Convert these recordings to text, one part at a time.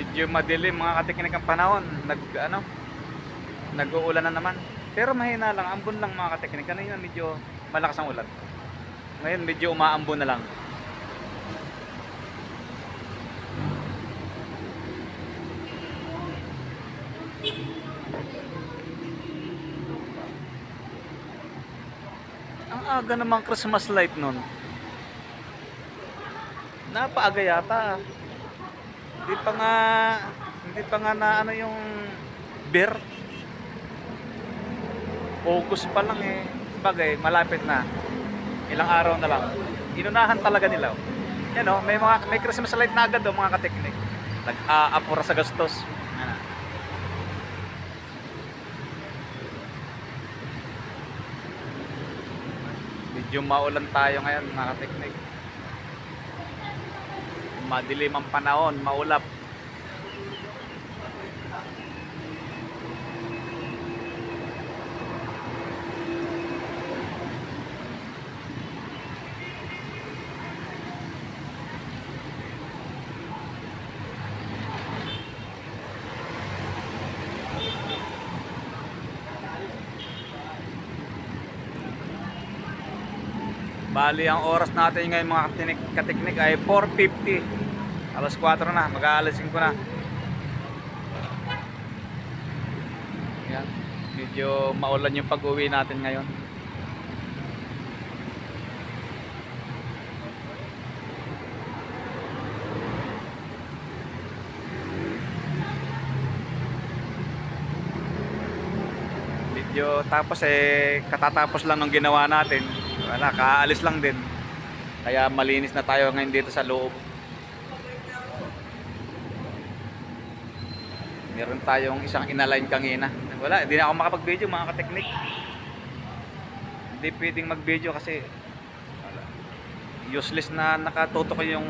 Medyo madilim mga katiknik ang panahon. Nag ano? Nag-uulan na naman. Pero mahina lang, ambon lang mga katiknik. Kanina medyo malakas ang ulan. Ngayon medyo umaambon na lang. Ang aga namang Christmas light nun. Napaaga yata. Hindi pa nga hindi pa nga na ano yung beer. August pa lang eh. Bagay, malapit na. Ilang araw na lang. Inunahan talaga nila. Yan oh, may mga may Christmas light na agad oh, mga kateknik. Nag-aapura sa gastos. Medyo maulan tayo ngayon mga kateknik. Madilim ang panahon, maulap. Bali, ang oras natin ngayon mga katinik, katiknik ay 4.50. Alas 4 na, mag-aalas 5 na. Yan. Medyo maulan yung pag-uwi natin ngayon. Medyo tapos eh katatapos lang ng ginawa natin. Wala, kaalis lang din. Kaya malinis na tayo ngayon dito sa loob. Meron tayong isang inalign kanina. Wala, hindi na ako makapag-video mga kateknik. Hindi pwedeng mag-video kasi wala. useless na nakatutok yung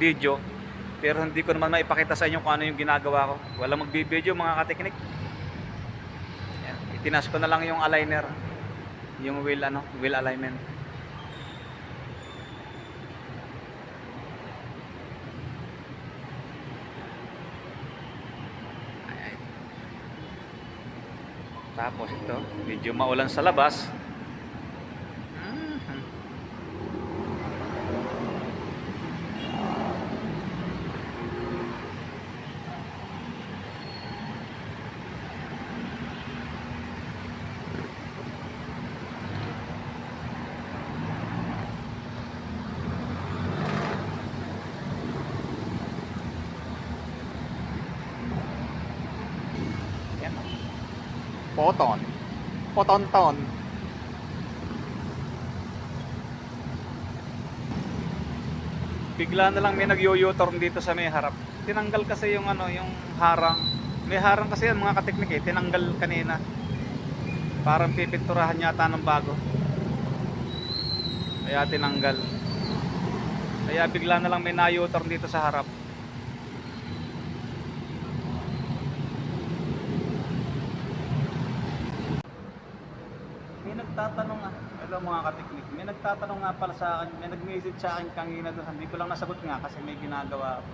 video. Pero hindi ko naman maipakita sa inyo kung ano yung ginagawa ko. Wala mag-video mga kateknik. Yan. Itinas ko na lang yung aligner. Yung wheel ano, wheel alignment. Tapos ito, medyo maulan sa labas. Mhm. Yan. Poton. Potonton. Bigla na lang may nag-yo-turn dito sa may harap. Tinanggal kasi yung ano, yung harang. May harang kasi yan mga kateknik eh. Tinanggal kanina. Parang pipinturahan yata ng bago. Kaya tinanggal. Kaya bigla na lang may na-u-turn dito sa harap. May nagtatanong ah, hello mga kateknik, may nagtatanong nga pala sa akin, may nag-message sa akin kanina doon, hindi ko lang nasagot nga kasi may ginagawa ako.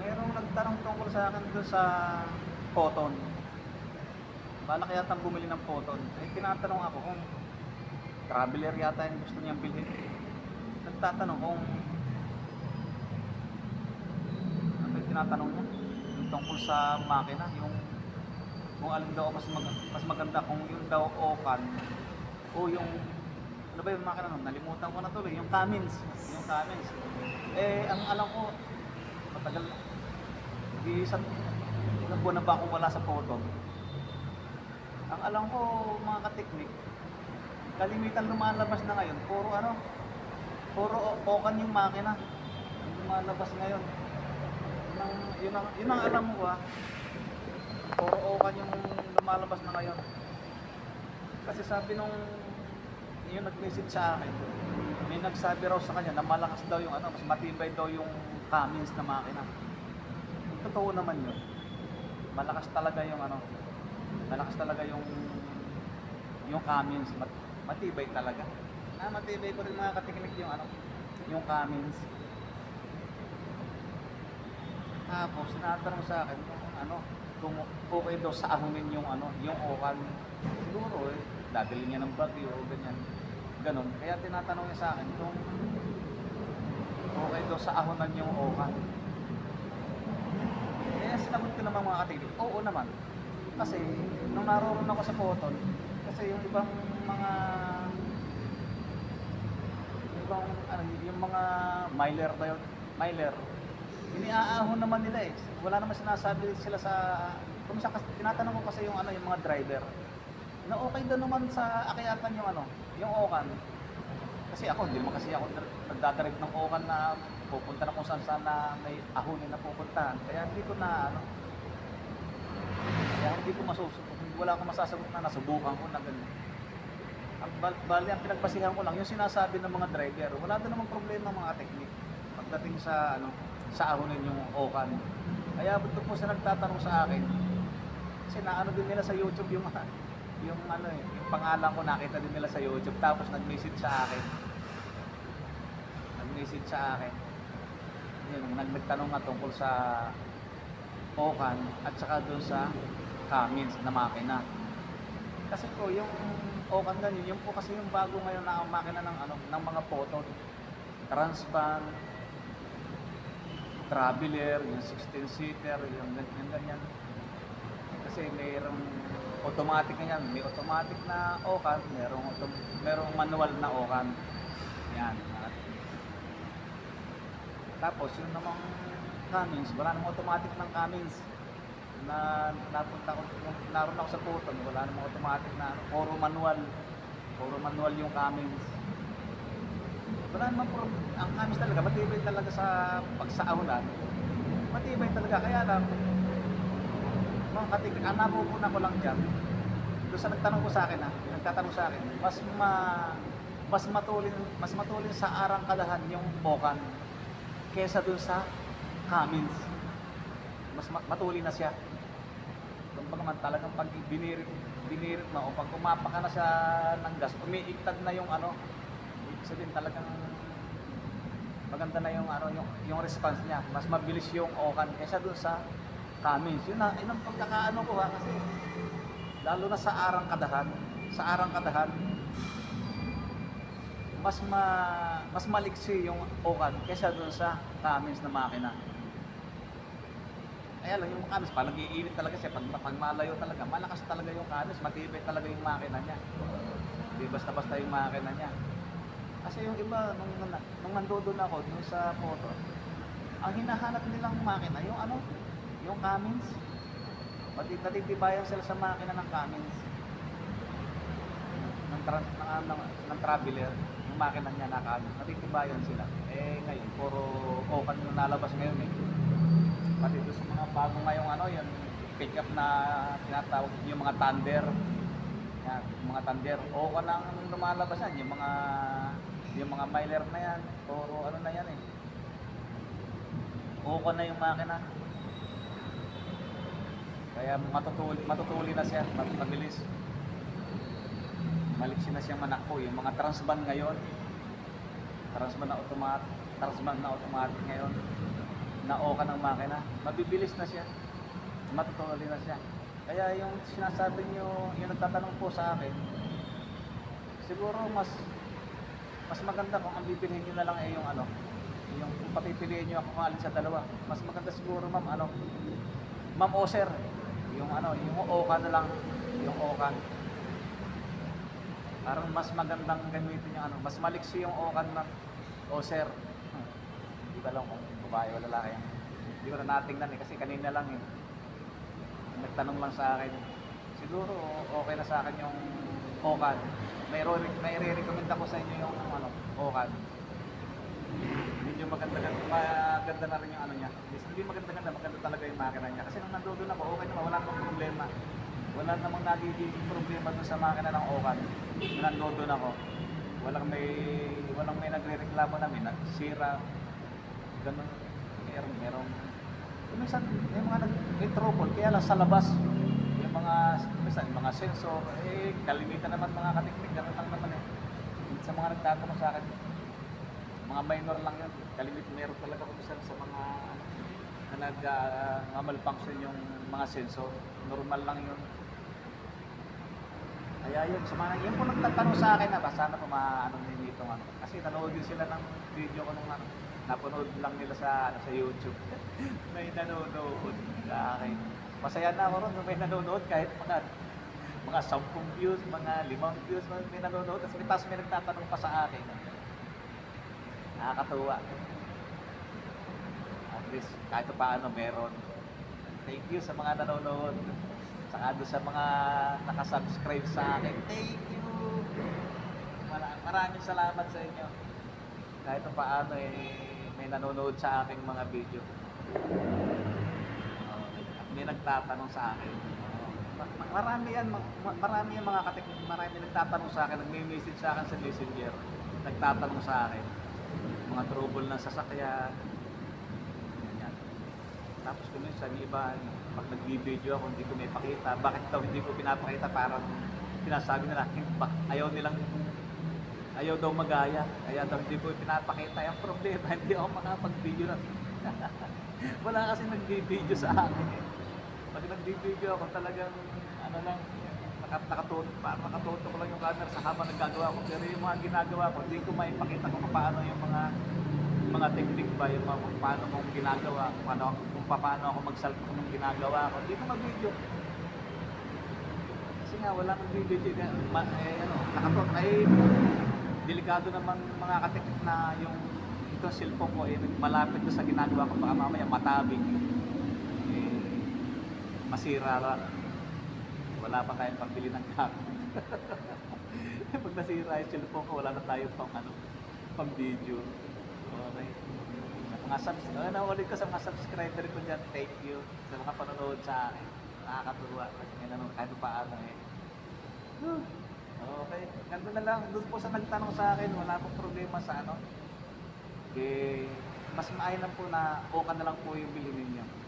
Merong nagtanong tungkol sa akin doon sa photon. Balak yata bumili ng photon. Eh, tinatanong ako kung traveler yata yung gusto niyang bilhin. Nagtatanong kung ano yung tinatanong niya? Yung tungkol sa makina, yung kung alin daw mas mag, mas maganda kung yung daw Okan o yung ano ba yung makina nun? Nalimutan ko na tuloy. Yung Cummins. Yung Cummins. Eh, ang alam ko, matagal na. Di isang ilang buwan na ba akong wala sa photo. Ang alam ko, mga kateknik, kalimitan lumalabas na ngayon. Puro ano, puro Okan yung makina. Yung lumalabas ngayon. Yun ang, yun ang, yun ang alam ko ah puro okan yung lumalabas na ngayon. Kasi sabi nung yung nag-message sa akin, may nagsabi raw sa kanya na malakas daw yung ano, mas matibay daw yung Cummins na makina. Totoo naman yun. Malakas talaga yung ano, malakas talaga yung yung Cummins, mat, matibay talaga. Ah, matibay ko rin mga katiknik yung ano, yung Cummins. Tapos, tinatanong sa akin kung ano, kung okay daw sa ahonin yung ano, yung okan. Siguro eh, dadali niya ng bagyo ganyan. Ganon. Kaya tinatanong niya sa akin kung okay daw sa ahonan yung okan. Kaya sinagot ko naman mga katigil, oo naman. Kasi nung naroon ako sa Poton, kasi yung ibang mga ibang ano, yung mga miler ba yun? Miler. Iniaahon naman nila eh. Wala naman sinasabi sila sa kung sa tinatanong ko kasi yung ano yung mga driver na okay daw naman sa akyatan yung ano, yung okan. Kasi ako, hindi naman kasi ako dr- nagdadrive ng okan na pupunta na kung saan saan na may ahonin na pupuntahan. Kaya hindi ko na ano, kaya hindi ko masusunod, wala akong masasagot na nasubukan ko na ganun. Ang bal- bali, ang pinagbasihan ko lang, yung sinasabi ng mga driver, wala doon namang problema mga teknik pagdating sa ano sa ahonin yung okan. Kaya doon po sa nagtatanong sa akin, kasi naano din nila sa YouTube yung yung ano eh, yung pangalan ko nakita din nila sa YouTube tapos nag-message sa akin. Nag-message sa akin. Yun, nag nagtanong nga tungkol sa Okan at saka doon sa Cummins na makina. Kasi po yung Okan ganyan, yung po kasi yung bago ngayon na makina ng ano ng mga photo Transvan, Traveler, yung 16-seater, yung ganyan ganyan. Kasi mayroong automatic na yan. May automatic na Okan, mayroong, auto- mayroong manual na Okan. Yan. At, tapos yung namang Cummins, wala namang automatic ng Cummins na napunta ko, naroon ako sa Puton, wala namang automatic na ano, puro manual. Puro manual yung Cummins. Wala namang pro, ang Cummins talaga, matibay talaga sa pagsaulan. Matibay talaga, kaya lang, mga katig, ang napupuna ko lang dyan, doon sa nagtanong ko sa akin ha, nagtatanong sa akin, mas ma, mas matulin, mas matulin sa arangkadahan yung Bokan kesa doon sa Cummins. Mas ma- matulin na siya. Kumbaga man talagang pag binirit, binirit mo o pag umapa ka na sa ng gas, umiiktad na yung ano, sabihin talagang maganda na yung ano yung, yung response niya. Mas mabilis yung Okan kesa doon sa Cummins. Yun na, yun pagkakaano ko ha, kasi lalo na sa arang kadahan, sa arang kadahan, mas ma mas maliksi yung Okan kesa doon sa Cummins na makina. Kaya lang yung Cummins, parang iinit talaga siya pag, pag malayo talaga. Malakas talaga yung Cummins, matibay talaga yung makina niya. Hindi basta-basta yung makina niya. Kasi yung iba, nung, nung, nandoon ako, dun sa photo, ang hinahanap nilang makina, yung ano, yung Cummins. Pati natitibayan sila sa makina ng Cummins. Ng, trans, ng, ng, ng, traveler, yung makina niya na Cummins. Natitibayan sila. Eh ngayon, puro open yung nalabas ngayon eh. Pati doon sa mga bago ngayong ano, yung pick-up na tinatawag, yung mga Thunder. Yan, yung mga Thunder. Open ang lumalabas yan, yung mga mga miler na yan, puro ano na yan eh. Open na yung makina. Kaya matutuli, matutuli na siya, mabilis. Maliksi na siyang manakbo. Yung mga transban ngayon, transban na automatic, transban na automatic ngayon, na oka ng makina, mabibilis na siya. Matutuli na siya. Kaya yung sinasabi niyo, yung nagtatanong po sa akin, siguro mas mas maganda kung ang bibilhin niyo na lang ay yung ano, yung kung papipiliin niyo ako alin sa dalawa. Mas maganda siguro ma'am ano, ma'am Oser, yung ano, yung Oka na lang, yung Okan. Parang mas magandang gamitin yung ano, mas maliksi yung Okan ng Oser. Hmm. Hindi ko alam kung babae o lalaki. Hindi ko na natingnan eh, kasi kanina lang eh. Nagtanong lang sa akin. Siguro okay na sa akin yung Okan. May, may re-recommend ako sa inyo yung ano, Okan. Medyo maganda, maganda na rin yung ano niya. Hindi maganda ganda, maganda talaga yung makina niya. Kasi nung nandoon ako, okay naman, wala namang problema. Wala namang nagiging problema doon sa makina ng Okan. Nung nandoon ako, walang may walang may nagrereklamo namin, nagsira, ganun, meron, meron. Minsan, may mga nag, may trouble, kaya lang sa labas, mga, minsan, mga sensor, eh, kalimitan naman mga katiknik, ganun lang naman eh. Sa mga nagtatanong sa akin, mga minor lang yun. Kalimit meron talaga kung minsan sa mga na nag uh, malfunction yung mga sensor. Normal lang yun. Kaya yun, sa mga, yun po nagtatanong sa akin na ba, sana po maano din dito ano. Kasi nanood din sila ng video ko nung ano, napanood lang nila sa ano, sa YouTube. may nanonood sa akin. Masaya na ako ron, may nanonood kahit mga mga 10 views, mga 5 views, may nanonood. Tapos may, tapos may nagtatanong pa sa akin. Nakakatuwa. At least kahit pa paano meron. Thank you sa mga nanonood. Saka sa mga nakasubscribe sa akin. Thank you! Mara- Maraming salamat sa inyo. Kahit pa paano eh, may nanonood sa aking mga video. May nagtatanong sa akin. Ma- ma- Marami yan, ma- ma- marami yan mga katik, marami nagtatanong sa akin, nagme-message sa akin sa messenger, nagtatanong sa akin, mga trouble ng sasakyan, ganyan. Tapos kung minsan, iba, pag nag-video ako, hindi ko may pakita. Bakit daw hindi ko pinapakita? Parang sinasabi nila, "Hindi ba- ayaw nilang, ayaw daw magaya. Kaya daw hindi ko pinapakita. Yung problema, hindi ako makapag-video na. Wala kasi nag-video sa akin eh. Pag nag-video ako, talagang, ano lang, nakat nakatuto, parang nakatuto ko lang yung camera sa habang nagagawa ko. Pero yung mga ginagawa ko, hindi ko maipakita kung paano yung mga mga technique ba, yung mga kung paano kong ginagawa, kung paano, kung paano ako magsalita ng ginagawa ko. Hindi ko mag-video. Kasi nga, wala nang video. Ma, eh, ano, nakatot, ay, delikado naman mga kateknik na yung itong cellphone ko, eh, malapit doon sa ginagawa ko, baka mamaya matabig. Masira lang. Wala pa tayong pambili ng gamit. Pag nasira yung cellphone ko, wala na tayo pang ano, pang video. Okay. Mga subs, ano na ulit ko sa mga subscriber ko dyan, thank you sa mga panonood sa akin. Nakakatuwa. Kasi nga naman, kahit paano eh. Okay. Ganito na lang. Doon po sa nagtanong sa akin, wala pong problema sa ano. Eh, mas maayos po na okay na lang po yung bilhin ninyo.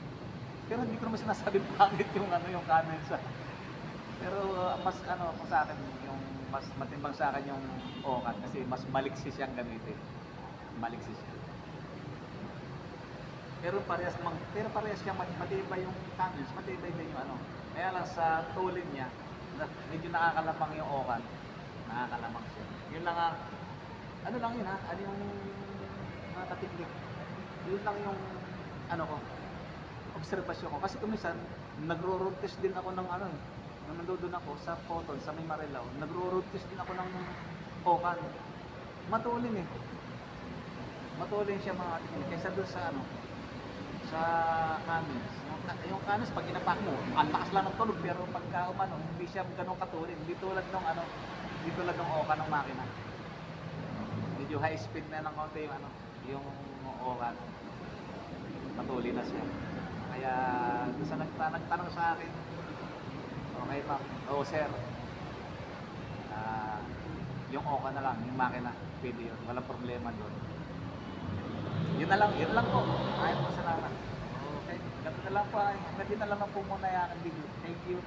Pero hindi ko naman sinasabi pangit yung ano yung comments pero uh, mas ano kung sa akin yung mas matimbang sa akin yung okan kasi mas maliksi siyang gamitin. Maliksi siya. Pero parehas mang pero parehas siyang mat- matibay yung comments, matibay din yung ano. Kaya lang sa tulin niya, na, medyo nakakalamang yung okan. Nakakalamang siya. Yun lang ang ano lang yun ha, ano yung mga katiklik. Yun lang yung ano ko, obserbasyon ko. Kasi kumisan, nagro-road test din ako ng ano eh. Nung nandoon ako sa Poton, sa may Marilao, nagro-road test din ako ng Okan. Matulin eh. Matulin siya mga tingin. Kaysa doon sa ano, sa canis. Yung, canis, pag ginapak mo, ang lakas lang ng tunog, pero pagka umano, hindi siya ganun katulin. Hindi tulad ng ano, hindi tulad ng Okan ng makina. Medyo high speed na ng konti yung ano, yung Okan. Matulin na siya. Kaya doon sa nagta- nagtanong sa akin, okay ma'am, oo sir, Ah, yung Oka na lang, yung makina, pwede yun, walang problema doon. Yun na lang, yun lang po. Ayaw po salamat. Okay, ganito na lang po. dito na lang po muna yung aking. Thank you.